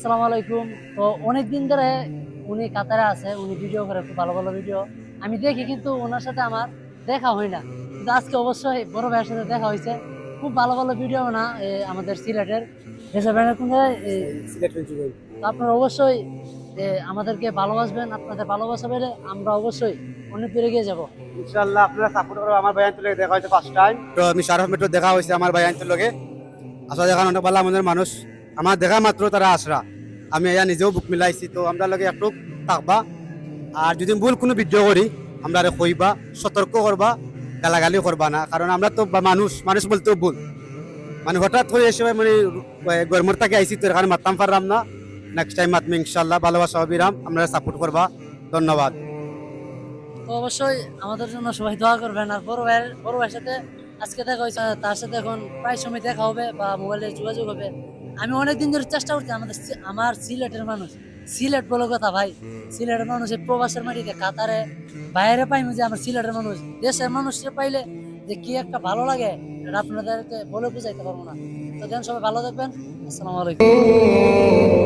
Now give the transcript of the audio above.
আসসালামু আলাইকুম। তো অনেক দিন ধরে উনি কাতারে আছে উনি ভিডিও করে খুব ভালো ভালো ভিডিও আমি দেখি কিন্তু ওনার সাথে আমার দেখা হয় না। কিন্তু আজকে অবশ্যই বড় ভাইয়ের সাথে দেখা হয়েছে। খুব ভালো ভালো ভিডিও না আমাদের সিলেটের। আপনারা অবশ্যই এ, আমাদেরকে ভালোবাসবেন আপনাদের ভালোবাসা পেলে আমরা অবশ্যই অনেক দূরে গিয়ে যাব। ইনশাআল্লাহ আপনারা সাপোর্ট করো আমার ভাই আন্তর দেখা হয়েছে ফার্স্ট টাইম তো আমি শারফ মেট্রো দেখা হয়েছে আমার ভাই আন্তর লগে। আসলে দেখা অনেক ভালো আমাদের মানুষ। আমার দেখা মাত্র তারা আসরা। আমি এয়া নিজেও বুক মিলাইছি, তো আমরা লগে একটু থাকবা। আর যদি ভুল কোনো ভিডিও করি, আমরা কইবা, সতর্ক করবা, গালাগালি করবা না। কারণ আমরা তো মানুষ মানুষ বলতেও ভুল। মানে হঠাৎ করে এসে মানে গরমর থেকে আইসি তো এখানে মারতাম পারলাম না। নেক্সট টাইম মাতমি ইনশাল্লাহ ভালোবাসা অবিরাম আমরা সাপোর্ট করবা। ধন্যবাদ। অবশ্যই আমাদের জন্য সবাই দোয়া করবেন। আর বড় ভাইয়ের বড় ভাইয়ের সাথে আজকে দেখা হয়েছে তার সাথে এখন প্রায় সময় দেখা হবে বা মোবাইলে যোগাযোগ হবে। আমি অনেকদিন ধরে চেষ্টা করছি আমাদের আমার সিলেটের মানুষ। সিলেট বলো কথা ভাই। সিলেটের মানুষ প্রবাসের মাটিতে কাতারে বাইরে পাইমু যে আমার সিলেটের মানুষ। দেশের মানুষরা পাইলে যে কি একটা ভালো লাগে এটা আপনাদেরকে বলে বুঝাইতে পারব না। তো দেন সবাই ভালো থাকবেন। আসসালামু আলাইকুম।